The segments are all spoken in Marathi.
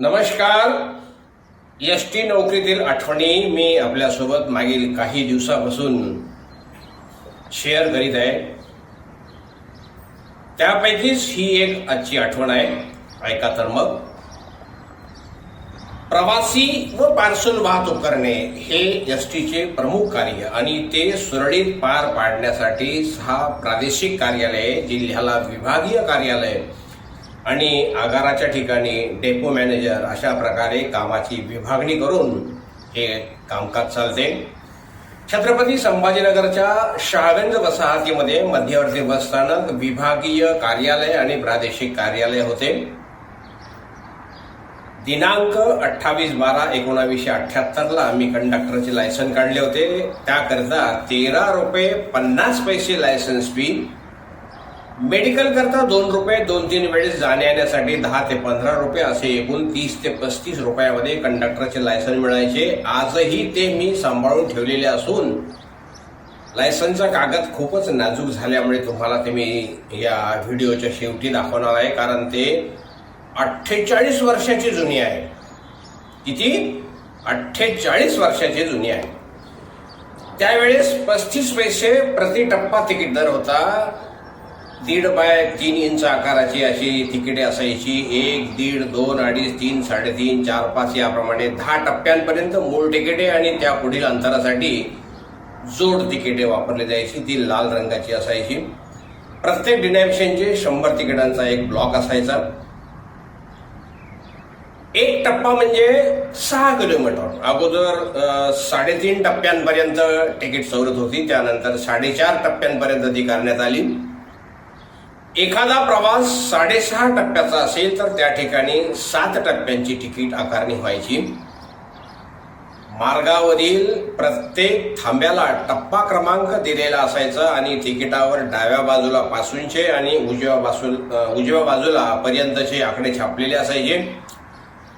नमस्कार. एस टी नोकरीतील आठवणी मी आपल्यासोबत मागील काही दिवसापासून शेअर करीत आहे. त्यापैकीच ही एक आजची आठवण आहे. ऐका तर मग. प्रवासी व पार्सल वाहतूक करणे हे एस टीचे प्रमुख कार्य आणि ते सुरळीत पार पाडण्यासाठी सहा प्रादेशिक कार्यालये जिल्ह्याला विभागीय कार्यालय आणि आगाराच्या ठिकाणी डेपो मॅनेजर अशा प्रकारे कामाची विभागणी करून हे कामकाज चालते. छत्रपती संभाजीनगरच्या शहागंज वसाहतीमध्ये मध्यवर्ती बसस्थानक विभागीय कार्यालय आणि प्रादेशिक कार्यालय होते. दिनांक अठ्ठावीस बारा एकोणावीसशे अठ्ठ्याहत्तरला मी कंडक्टरचे लायसन काढले होते. त्याकरता तेरा रुपये पन्नास पैसे लायसन्स फी मेडिकल करता दोन रुपये दोन तीन वेळेस जाण्या येण्यासाठी दहा ते पंधरा रुपये असे एकूण तीस ते पस्तीस रुपयामध्ये कंडक्टरचे लायसन मिळायचे. आजही ते मी सांभाळून ठेवलेले असून लायसनचा कागद खूपच नाजूक झाल्यामुळे तुम्हाला ते मी या व्हिडिओच्या शेवटी दाखवणार आहे. कारण ते अठ्ठेचाळीस वर्षाची जुनी आहे किती? अठ्ठेचाळीस वर्षाची जुनी आहे त्यावेळेस पस्तीस पैसे प्रति टप्पा तिकीट दर होता. दीड बाय तीन इंच आकाराची अशी तिकिटे असायची. एक दीड दोन अडीच तीन साडेतीन चार पाच याप्रमाणे दहा टप्प्यांपर्यंत मूळ तिकिटे आणि त्या पुढील अंतरासाठी जोड तिकिटे वापरली जायची. ती लाल रंगाची असायची. प्रत्येक डिनॅमिशनचे शंभर तिकिटांचा एक ब्लॉक असायचा. एक टप्पा म्हणजे सहा किलोमीटर. अगोदर साडेतीन टप्प्यांपर्यंत तिकीट सवलत होती. त्यानंतर साडेचार टप्प्यांपर्यंत ती करण्यात आली. एखादा प्रवास साडेसहा टप्प्याचा असेल तर त्या ठिकाणी सात टप्प्यांची तिकीट आकारणी व्हायची. मार्गावरील प्रत्येक थांब्याला टप्पा क्रमांक दिलेला असायचा आणि तिकिटावर डाव्या बाजूला पासूनचे आणि उजव्या बाजू उजव्या बाजूला पर्यंतचे आकडे छापलेले असायचे.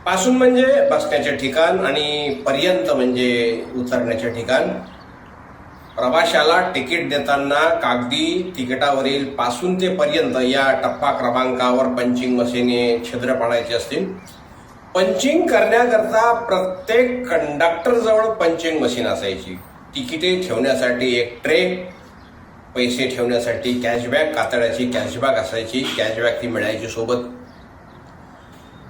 पासून म्हणजे बसण्याचे ठिकाण आणि पर्यंत म्हणजे उतरण्याचे ठिकाण. प्रवाशाला तिकीट देताना कागदी तिकिटावरील पासून ते पर्यंत या टप्पा क्रमांकावर पंचिंग मशीने छिद्र पाडायचे असतील. पंचिंग करण्याकरता प्रत्येक कंडक्टरजवळ पंचिंग मशीन असायची. तिकिटे ठेवण्यासाठी एक ट्रे पैसे ठेवण्यासाठी कॅशबॅक कातड्याची कॅशबॅक असायची. कॅशबॅक ती मिळायची सोबत.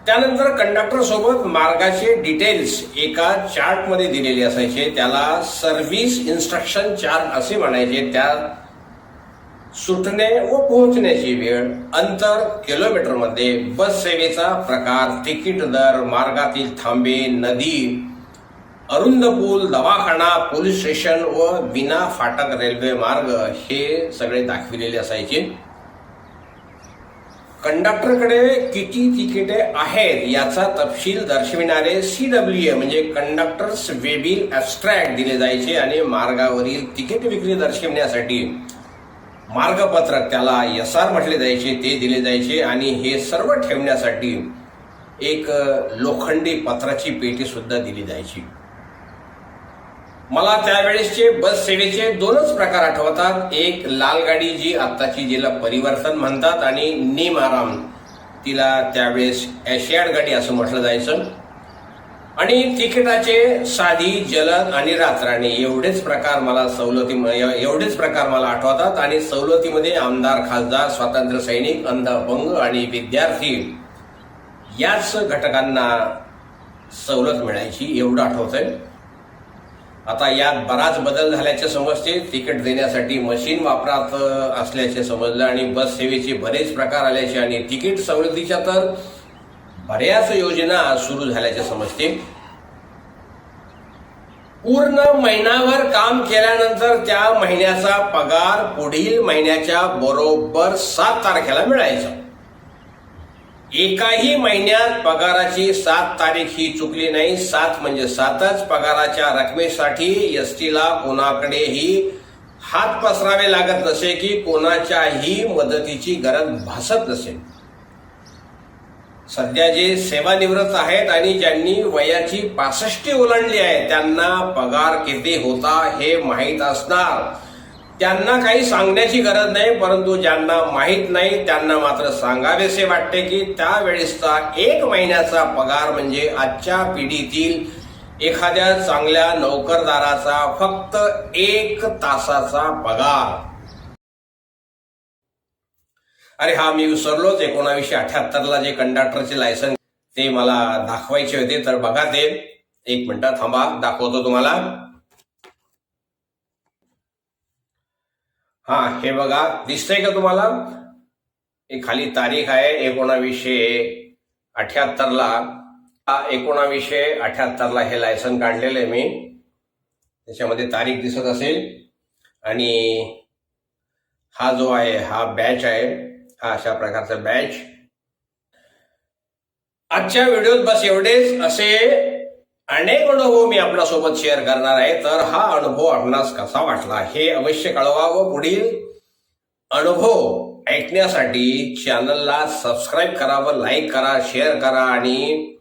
त्यानंतर कंडक्टर सोबत मार्गाचे डिटेल्स एका चार्टमध्ये दिलेले असायचे. त्याला सर्व्हिस इन्स्ट्रक्शन चार्ट असे म्हणायचे. त्यात सुटणे व पोहोचण्याची वेळ अंतर किलोमीटरमध्ये बस सेवेचा प्रकार तिकीट दर मार्गातील थांबे नदी अरुंद पूल दवाखाना पोलीस स्टेशन व विना फाटक रेल्वे मार्ग हे सगळे दाखविलेले असायचे. कंडक्टरकडे किती तिकिटे आहेत याचा तपशील दर्शविणारे सी डब्ल्यू ए म्हणजे कंडक्टर्स वेबिल ॲब्स्ट्रॅक्ट दिले जायचे आणि मार्गावरील तिकीट विक्री दर्शविण्यासाठी मार्गपत्रक त्याला एस आर म्हटले जायचे ते दिले जायचे आणि हे सर्व ठेवण्यासाठी एक लोखंडी पत्राची पेटी सुद्धा दिली जायची. मला त्यावेळेसचे बस सेवेचे दोनच प्रकार आठवतात. एक लाल गाडी जी आत्ताची जिला परिवर्तन म्हणतात आणि नीम आराम. तिला त्यावेळेस एशियाड गाडी असं म्हटलं जायचं. आणि तिकिटाचे साधी जलद आणि रात्राणी एवढेच प्रकार मला सवलती एवढेच प्रकार मला आठवतात. आणि सवलतीमध्ये आमदार खासदार स्वातंत्र्य सैनिक अंध अपंग आणि विद्यार्थी याच घटकांना सवलत मिळायची एवढं आठवतंय. आता यात बराच बदल झाल्याचे समजते. तिकीट देण्यासाठी मशीन वापरात असल्याचे समजलं आणि बस सेवेचे बरेच प्रकार आल्याचे आणि तिकीट सवलतीच्या तर बऱ्याच योजना सुरू झाल्याचे समजते. पूर्ण महिनाभर काम केल्यानंतर त्या महिन्याचा पगार पुढील महिन्याच्या बरोबर सात तारखेला मिळायचा. एकाही महिन्यात पगाराची सात तारीख ही चुकली नाही. सात म्हणजे सातच. पगाराच्या रकमेसाठी एस टीला कोणाकडेही हात पसरावे लागत नसे की कोणाच्याही मदतीची गरज भासत नसे. सध्या जे सेवानिवृत्त आहेत आणि ज्यांनी वयाची पासष्टी ओलांडली आहे त्यांना पगार किती होता हे माहीत असणार. त्यांना काही सांगण्याची गरज नाही परंतु ज्यांना माहीत नाही त्यांना मात्र सांगावेसे वाटते की त्यावेळेसचा एक महिन्याचा पगार म्हणजे आजच्या पिढीतील एखाद्या चांगल्या नोकरदाराचा फक्त एक तासाचा पगार. अरे हा मी विसरलोच एकोणावीसशे अठ्याहत्तरला जे कंडक्टरचे लायसन ते मला दाखवायचे होते तर बघा ते. एक मिनिट थांबा दाखवतो तुम्हाला. हा हे बघा दिसतंय का तुम्हाला? खाली तारीख आहे एकोणावीसशे अठ्याहत्तरला. एकोणावीसशे अठ्याहत्तरला हे लायसन काढलेलं आहे मी. त्याच्यामध्ये तारीख दिसत असेल. आणि हा जो आहे हा बॅच आहे. हा अशा प्रकारचा बॅच आजच्या व्हिडिओत बस एवढेच. असे अनेक अनुभव मी आपल्यासोबत शेअर करणार आहे. तर हा अनुभव आपणास कसा वाटला हे अवश्य कळवा व पुढील अनुभव ऐकण्यासाठी चॅनलला सबस्क्राईब करा व लाईक करा शेअर करा आणि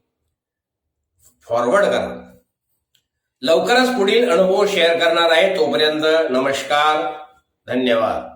फॉरवर्ड करा. लवकरच पुढील अनुभव शेअर करणार आहे. तोपर्यंत नमस्कार. धन्यवाद.